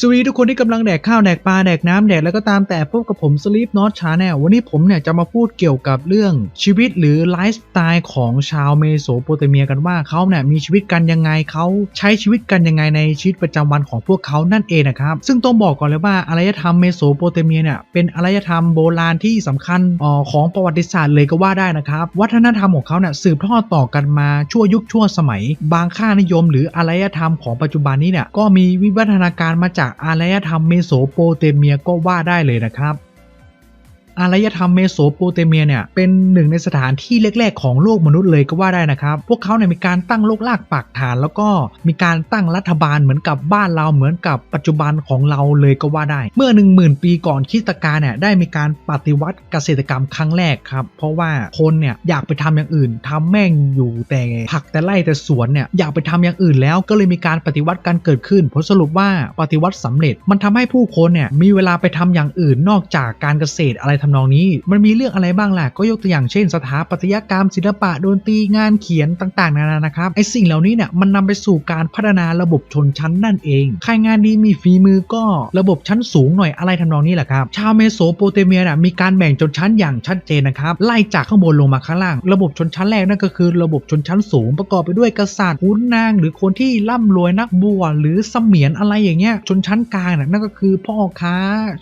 สวัสดีทุกคนที่กำลังแดกข้าวแดกปลาแดกน้ำแดกแล้วก็ตามแต่พบกับผม Sleep Not Channel วันนี้ผมเนี่ยจะมาพูดเกี่ยวกับเรื่องชีวิตหรือไลฟ์สไตล์ของชาวเมโสโปเตเมียกันว่าเขาเนี่ยมีชีวิตกันยังไงเขาใช้ชีวิตกันยังไงในชีวิตประจำวันของพวกเขานั่นเองนะครับซึ่งต้องบอกก่อนเลยว่าอารยธรรมเมโสโปเตเมียเนี่ยเป็นอารยธรรมโบราณที่สำคัญออของประวัติศาสตร์เลยก็ว่าได้นะครับวัฒนธรรมของเขาเนี่ยสืบทอดต่อกันมาชั่วยุคชั่วสมัย บางค่านิยม หรืออารยธรรมของปัจจุบันนี้เนี่ยก็มีวิวัฒนาการมาจากอารยธรรมเมโสโปเตเมียก็ว่าได้เลยนะครับ อารยธรรมเมโสโปเตเมียเนี่ย เป็นหนึ่งในสถานที่แรก ๆ ของโลกมนุษย์เลยก็ว่าได้นะครับ พวกเขาเนี่ยมีการตั้งโลกลากปักฐาน แล้วก็มีการตั้งรัฐบาลเหมือนกับบ้านเราเหมือนกับปัจจุบันของเราเลยก็ว่าได้ เมื่อ 1 0,000 ปีก่อนคริสตกาลเนี่ยได้มีการปฏิวัติเกษตรกรรมครั้งแรกครับ เพราะว่าคนเนี่ยอยากไปทำอย่างอื่นทำแม่งอยู่แต่ผักแต่ไร่แต่สวนเนี่ยอยากไปทำอย่างอื่นแล้วก็เลยมีการปฏิวัติกันเกิดขึ้นผลสรุปว่าปฏิวัติสำเร็จ มันทำให้ผู้คนเนี่ยมีเวลาไปทำอย่างอื่นนอกจากการเกษตรอะไรทำนองนี้ มันมีเรื่องอะไรบ้างล่ะ ก็ยกตัวอย่างเช่น สถาปัตยกรรม ศิลปะดนตรีงานเขียนต่างๆ นานานะครับไอสิ่งเหล่านี้เนี่ยมันนำไปสู่การพัฒนาระบบชนชั้นนั่นเอง ใครงานดีมีฝีมือก็ระบบชั้นสูงหน่อยอะไรทำนองนี้แหละครับ ชาวเมโสโปเตเมียน่ะมีการแบ่งชนชั้นอย่างชัดเจนนะครับไล่จากข้างบนลงมาข้างล่าง ระบบชนชั้นแรกนั่นก็คือ ระบบชนชั้นสูง ประกอบไปด้วยกษัตริย์ขุนนาง หรือคนที่ร่ำรวยนักบวชหรือเสมียนอะไรอย่างเงี้ยชนชั้นกลางน่ะนั่นก็คือพ่อค้า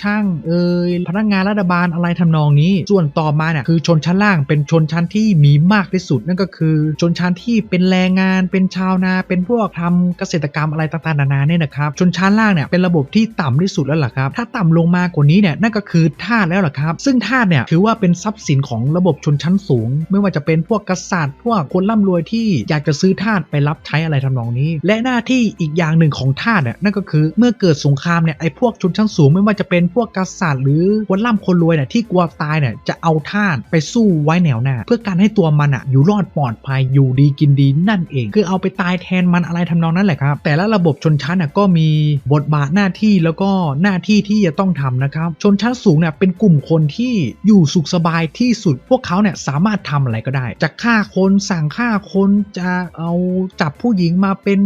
ช่างเอ่ยพนักงานรัฐบาลอะไรทำนองนี้ ส่วนต่อมาเนี่ยคือชนชั้นล่างเป็นชนชั้นที่มีมากที่สุด นั่นก็คือชนชั้นที่เป็นแรงงาน เป็นชาวนา เป็นพวกทำเกษตรกรรมอะไรต่างๆนานาเนี่ยนะครับ ชนชั้นล่างเนี่ยเป็นระบบที่ต่ำที่สุดแล้วล่ะครับ ถ้าต่ำลงมากว่านี้เนี่ยนั่นก็คือทาสแล้วล่ะครับ ซึ่งทาสเนี่ยถือว่าเป็นทรัพย์สินของระบบชนชั้นสูง ไม่ว่าจะเป็นพวกกษัตริย์ พวกคนร่ำรวยที่อยากจะซื้อทาสไปรับใช้อะไรทำนองนี้ และหน้าที่อีกอย่างหนึ่งของทาสเนี่ยนั่นก็คือเมื่อเกิดสงครามเนี่ยไอ้พวกชนชั้นสูง ไม่ว่าจะเป็นพวกกษัตริย์หรือคนร่ำคนรวยเนี่ยที่กลัวตายเนี่ยจะเอาทาสไปสู้ไว้แนวหน้า เพื่อการให้ตัวมันอะอยู่รอดปลอดภัยอยู่ดีกินดีนั่นเอง คือเอาไปตายแทนมันอะไรทำนองนั้นแหละครับ แต่ละระบบชนชั้นน่ะก็มีบทบาทหน้าที่แล้วก็หน้าที่ที่จะต้องทำนะครับ ชนชั้นสูงเนี่ยเป็นกลุ่มคนที่อยู่สุขสบายที่สุด พวกเขาเนี่ยสามารถทำอะไรก็ได้ จะฆ่าคนสั่งฆ่าคนจะเอาจับผู้หญิงมาเป็น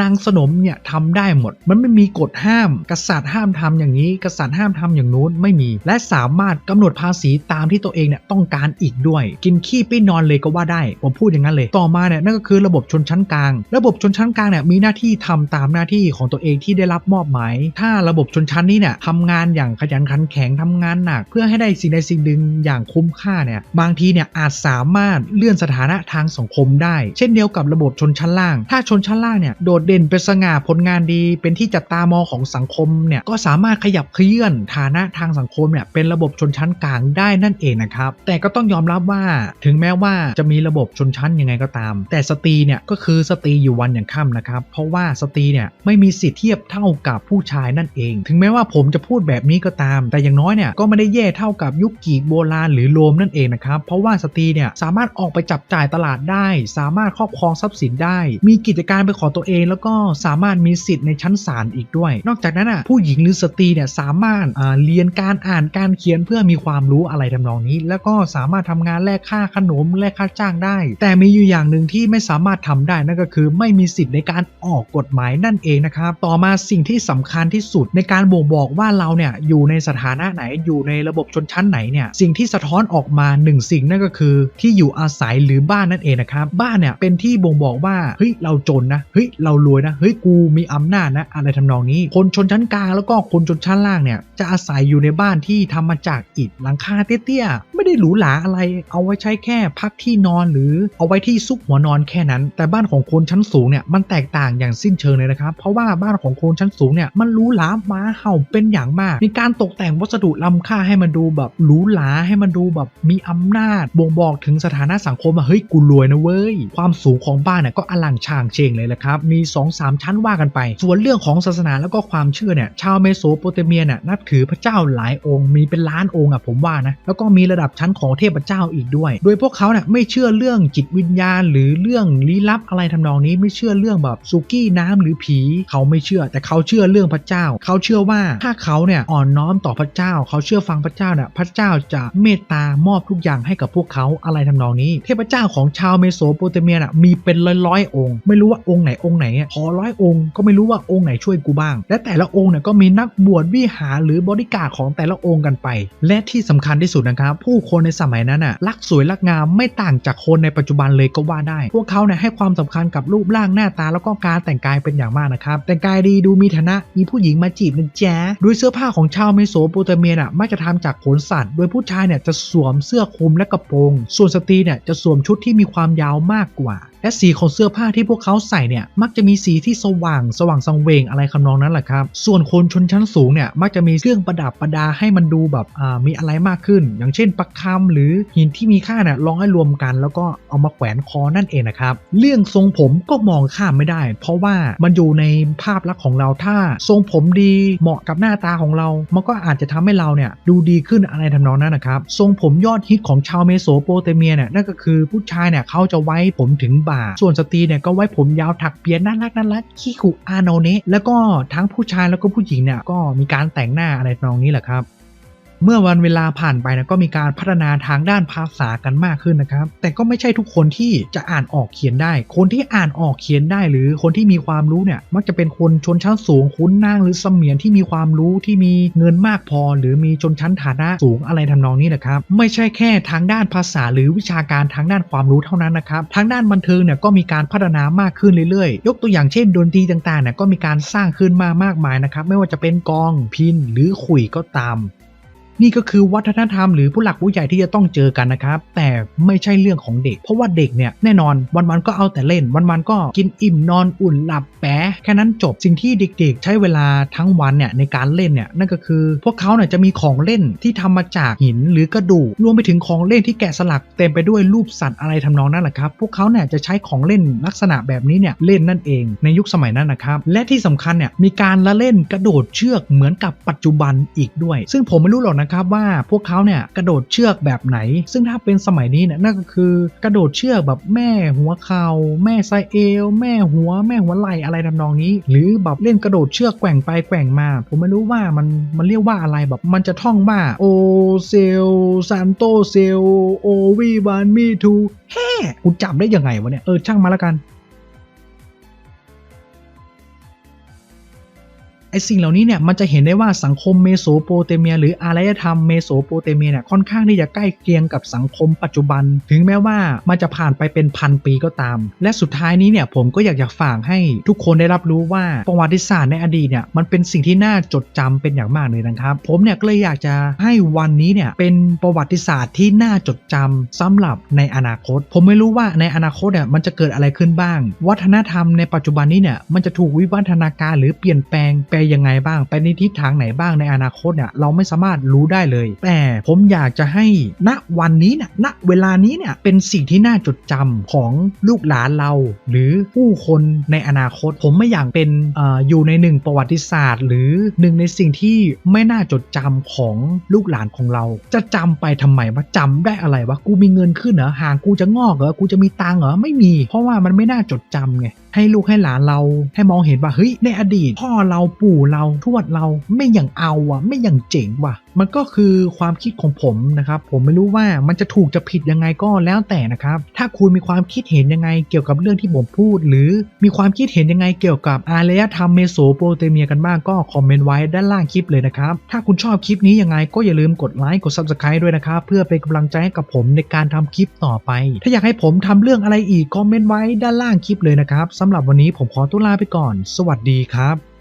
นางสนมเนี่ยทำได้หมด มันไม่มีกฎห้าม กษัตริย์ห้ามทำอย่างนี้ กษัตริย์ห้ามทำอย่างนู้นไม่มี และสามารถกำหนดภาษีตามที่ตัวเองเนี่ยต้องการอีกด้วย กินขี้ปิ้นนอนเลยก็ว่าได้ ผมพูดอย่างนั้นเลย ต่อมาเนี่ยนั่นก็คือระบบชนชั้นกลาง ระบบชนชั้นกลางเนี่ยมีหน้าที่ทำตามหน้าที่ของตัวเองที่ได้รับมอบหมาย ถ้าระบบชนชั้นนี้เนี่ยทำงานอย่างขยันขันแข็งทำงานหนัก เพื่อให้ได้สิ่งใดสิ่งหนึ่งอย่างคุ้มค่าเนี่ยบางทีเนี่ยอาจสามารถเลื่อนสถานะทางสังคมได้ เช่นเดียวกับระบบชนชั้นล่าง ถ้าชนชั้นล่างเนี่ยโดดเด่นเป็นสง่าผลงานดี เป็นที่จับตามองของสังคมเนี่ยก็สามารถขยับเคลื่อนฐานะทางสังคมเนี่ยเป็นระบบชนชั้นกลางได้นั่นเองนะครับ แต่ก็ต้องยอมรับว่าถึงแม้ว่าจะมีระบบชนชั้นยังไงก็ตาม แต่สตรีเนี่ยก็คือสตรีอยู่วันอย่างค่ำนะครับ เพราะว่าสตรีเนี่ยไม่มีสิทธิเทียบเท่ากับผู้ชายนั่นเอง ถึงแม้ว่าผมจะพูดแบบนี้ก็ตาม แต่อย่างน้อยเนี่ยก็ไม่ได้แย่เท่ากับยุคกีกโบราณหรือโรมนั่นเองนะครับ เพราะว่าสตรีเนี่ยสามารถออกไปจับจ่ายตลาดได้ สามารถครอบครองทรัพย์สินได้ มีกิจการเป็นของตัวเอง แล้วก็สามารถมีสิทธิ์ในชั้นศาลอีกด้วย นอกจากนั้นอะผู้หญิงหรือสตรีเนี่ยสามารถเรียนการอ่านการเขียนเพื่อมีความรู้อะไรทำนองนี้ แล้วก็สามารถทำงานแลกค่าขนมแลกค่าจ้างได้ แต่มีอยู่อย่างหนึ่งที่ไม่สามารถทำได้นั่นก็คือไม่มีสิทธิ์ในการออกกฎหมายนั่นเองนะครับต่อมาสิ่งที่สำคัญที่สุดในการบ่งบอกว่าเราเนี่ยอยู่ในสถานะไหนอยู่ในระบบชนชั้นไหนเนี่ยสิ่งที่สะท้อนออกมาหนึ่งสิ่งนั่นก็คือที่อยู่อาศัยหรือบ้านนั่นเองนะครับบ้านเนี่ยเป็นที่บ่งบอกว่าเฮ้ยเราจนนะเฮ้ยเรารวยนะเฮ้ยกูมีอำนาจนะอะไรทำนองนี้ คนชนชั้นกลางแล้วก็คนชนชั้นล่างเนี่ยจะอาศัยอยู่ในบ้านที่ทำมาจากอิฐหลังคาเตี้ยๆ ไม่ได้หรูหราอะไร เอาไว้ใช้แค่พักที่นอนหรือเอาไว้ที่ซุกหัวนอนแค่นั้น แต่บ้านของคนชั้นสูงเนี่ยมันแตกต่างอย่างสิ้นเชิงเลยนะครับ เพราะว่าบ้านของคนชั้นสูงเนี่ยมันหรูหรามาเห่าเป็นอย่างมาก มีการตกแต่งวัสดุล้ำค่าให้มันดูแบบหรูหราให้มันดูแบบมีอำนาจ บ่งบอกถึงสถานะสังคมว่าเฮ้ยกูรวยนะเว้ย ความสูงของบ้านเนี่ยก็อลังช่างเชงเลยแหละครับ มี 2-3 ชั้นว่ากันไป ส่วนเรื่องของศาสนาแล้วก็ความเชื่อเนี่ยชาวเมโสโปเตเมียเนี่ยนับถือพระเจ้าหลายองค์มีเป็นล้านองค์องค์อะผมว่านะแล้วก็มีระดับชั้นของเทพเจ้าอีกด้วย โดยพวกเขาเนี่ยไม่เชื่อเรื่องจิตวิญญาณ หรือเรื่องลี้ลับอะไรทำนองนี้ไม่เชื่อเรื่องแบบสุกี้น้ำหรือผี เขาไม่เชื่อ แต่เขาเชื่อเรื่องพระเจ้า เขาเชื่อว่าถ้าเขาเนี่ยอ่อนน้อมต่อพระเจ้า เขาเชื่อฟังพระเจ้าเนี่ยพระเจ้าจะเมตตามอบทุกอย่างให้กับพวกเขาอะไรทำนองนี้ เทพเจ้าของชาวเมโสโปเตเมียน่ะมีเป็นร้อยๆองค์ ไม่รู้ว่าองค์ไหนองค์ไหนขอร้อยองค์ก็ไม่รู้ว่าองค์ไหนช่วยกูบ้าง และแต่ละองค์เนี่ยก็มีนักบวชวิหารหรือบริการของแต่ละองค์กันไป และที่สำคัญที่สุดนะครับ ผู้คนในสมัยนั้นน่ะรักสวยรักงามไม่ต่างจากคนในปัจจุบันเลยก็ว่าได้ พวกเขาเนี่ยให้ความสำคัญกับรูปร่างหน้าตาแล้วก็การแต่งกายเป็นอย่างมากนะครับ แต่งกายดีดูมีฐานะมีผู้หญิงมาจีบนะจ๊ะโดยเสื้อผ้าของชาวเมโสโปเตเมียน่ะมักจะทำจากขนสัตว์ โดยผู้ชายเนี่ยจะสวมเสื้อคลุมและกระโปรง ส่วนสตรีเนี่ยจะสวมชุดที่มีความยาวมากกว่า และสีของเสื้อผ้าที่พวกเขาใส่เนี่ยมักจะมีสีที่สว่าง สว่างสังเวงอะไรคำนองนั้นแหละครับ ส่วนคนชนชั้นสูงเนี่ยมักจะมีเครื่องประดับประดาให้มันดูแบบอ่ามีอะไรมากขึ้น อย่างเช่นประคำหรือหินที่มีค่าเนี่ยลองให้รวมกัน แล้วก็เอามาแขวนคอนั่นเองนะครับเรื่องทรงผมก็มองข้ามไม่ได้ เพราะว่ามันอยู่ในภาพลักษณ์ของเราถ้าทรงผมดีเหมาะกับหน้าตาของเรา มันก็อาจจะทำให้เราเนี่ยดูดีขึ้นอะไรทำนองนั้นนะครับทรงผมยอดฮิตของชาวเมโสโปเตเมียเนี่ยนั่นก็คือผู้ชายเนี่ยเขาจะไว้ผมถึงบ่าส่วนสตรีเนี่ยก็ไว้ผมยาวถักเปียนน่ารักน่ารักขี้คุอาโนเนะแล้วก็ทั้งผู้ชายแล้วก็ผู้หญิงเนี่ยก็มีการแต่งหน้าอะไรทำนองนี้แหละครับ เมื่อวันเวลาผ่านไปนะก็มีการพัฒนาทางด้านภาษากันมากขึ้นนะครับ แต่ก็ไม่ใช่ทุกคนที่จะอ่านออกเขียนได้ คนที่อ่านออกเขียนได้ หรือคนที่มีความรู้เนี่ยมักจะเป็นคนชนชั้นสูงขุนนางหรือเสมียนที่มีความรู้ที่มีเงินมากพอ หรือมีชนชั้นฐานะสูงอะไรทำนองนี้นะครับ ไม่ใช่แค่ทางด้านภาษาหรือวิชาการทางด้านความรู้เท่านั้นนะครับทางด้านบันเทิงเนี่ยก็มีการพัฒนามากขึ้นเรื่อยๆ ยกตัวอย่างเช่นดนตรีต่างๆเนี่ยก็มีการสร้างขึ้นมามากมายนะครับไม่ว่าจะเป็นกองพินหรือขุยก็ตาม นี่ก็คือวัฒนธรรมหรือผู้หลักผู้ใหญ่ที่จะต้องเจอกันนะครับ แต่ไม่ใช่เรื่องของเด็ก เพราะว่าเด็กเนี่ยแน่นอนวันๆก็เอาแต่เล่น วันๆก็กินอิ่มนอนอุ่นหลับแปะแค่นั้นจบสิ่งที่เด็ก ๆ ใช้เวลาทั้งวันเนี่ยในการเล่นเนี่ยนั่นก็คือ พวกเขาเนี่ยจะมีของเล่นที่ทำมาจากหินหรือกระดูกรวมไปถึงของเล่นที่แกะสลักเต็มไปด้วยรูปสัตว์อะไรทำนองนั้นแหละครับพวกเขาเนี่ยจะใช้ของเล่นลักษณะแบบนี้เนี่ยเล่นนั่นเองในยุคสมัยนั้นนะครับและที่สำคัญเนี่ยมีการละเล่นกระโดดเชือกเหมือนกับปัจจุบันอีกด้วย ซึ่งผมไม่รู้หรอกนะครับว่าพวกเขาเนี่ยกระโดดเชือกแบบไหน ซึ่งถ้าเป็นสมัยนี้เนี่ยนั่นก็คือกระโดดเชือกแบบแม่หัวเข่าแม่ไซเอลแม่หัว แม่หัวไหล่อะไรทำนองนี้ หรือแบบเล่นกระโดดเชือกแกว่งไปแกว่งมา ผมไม่รู้ว่ามันมันเรียกว่าอะไรแบบมันจะท่องว่าโอเซลซานโตเซลโอวีวานมีทูแฮ่กูจำได้ยังไงวะเนี่ยเออช่างมาแล้วกัน ไอสิ่งเหล่านี้เนี่ยมันจะเห็นได้ว่าสังคมเมโสโปเตเมีย หรืออารยธรรมเมโสโปเตเมียเนี่ยค่อนข้างที่จะใกล้เคียงกับสังคมปัจจุบัน ถึงแม้ว่ามันจะผ่านไปเป็นพันปีก็ตาม และสุดท้ายนี้เนี่ยผมก็อยากจะฝากให้ทุกคนได้รับรู้ว่าประวัติศาสตร์ในอดีตเนี่ยมันเป็นสิ่งที่น่าจดจำเป็นอย่างมากเลยนะครับ ผมเนี่ยก็เลยอยากจะให้วันนี้เนี่ยเป็นประวัติศาสตร์ที่น่าจดจำสำหรับในอนาคต ผมไม่รู้ว่าในอนาคตเนี่ยมันจะเกิดอะไรขึ้นบ้าง วัฒนธรรมในปัจจุบันนี้เนี่ยมันจะถูกวิวัฒนาการหรือเปลี่ยนแปลงไปยังไงบ้าง ไปในทิศทางไหนบ้างในอนาคตเนี่ยเราไม่สามารถรู้ได้เลย แต่ผมอยากจะให้ณวันนี้เนี่ยณเวลานี้เนี่ยเป็นสิ่งที่น่าจดจำของลูกหลานเรา หรือผู้คนในอนาคต ผมไม่อยากเป็นอออยู่ในหนึ่งประวัติศาสตร์ หรือหนึ่งในสิ่งที่ไม่น่าจดจำของลูกหลานของเรา จะจำไปทำไมว่าจำได้อะไรวะกูมีเงินขึ้นเหรอหางกูจะงอกเหรอกูจะมีตังเหรอไม่มี เพราะว่ามันไม่น่าจดจำไง ให้ลูกให้หลานเรา ให้มองเห็นว่าเฮ้ยในอดีต พ่อเราปู่เราทวดเราไม่อย่างเอาอะไม่อย่างเจ๋งว่ะ มันก็คือความคิดของผมนะครับ ผมไม่รู้ว่ามันจะถูกจะผิดยังไงก็แล้วแต่นะครับ ถ้าคุณมีความคิดเห็นยังไงเกี่ยวกับเรื่องที่ผมพูด หรือมีความคิดเห็นยังไงเกี่ยวกับอารยธรรมเมโสโปเตเมียกันบ้างก็คอมเมนต์ไว้ด้านล่างคลิปเลยนะครับ ถ้าคุณชอบคลิปนี้ยังไงก็อย่าลืมกดไลค์กด subscribe ด้วยนะครับ เพื่อเป็นกำลังใจให้กับผมในการทำคลิปต่อไป ถ้าอยากให้ผมทำเรื่องอะไรอีกคอมเมนต์ไว้ด้านล่างคลิปเลยนะครับสำหรับวันนี้ผมขอตัวลาไปก่อน สวัสดีครับ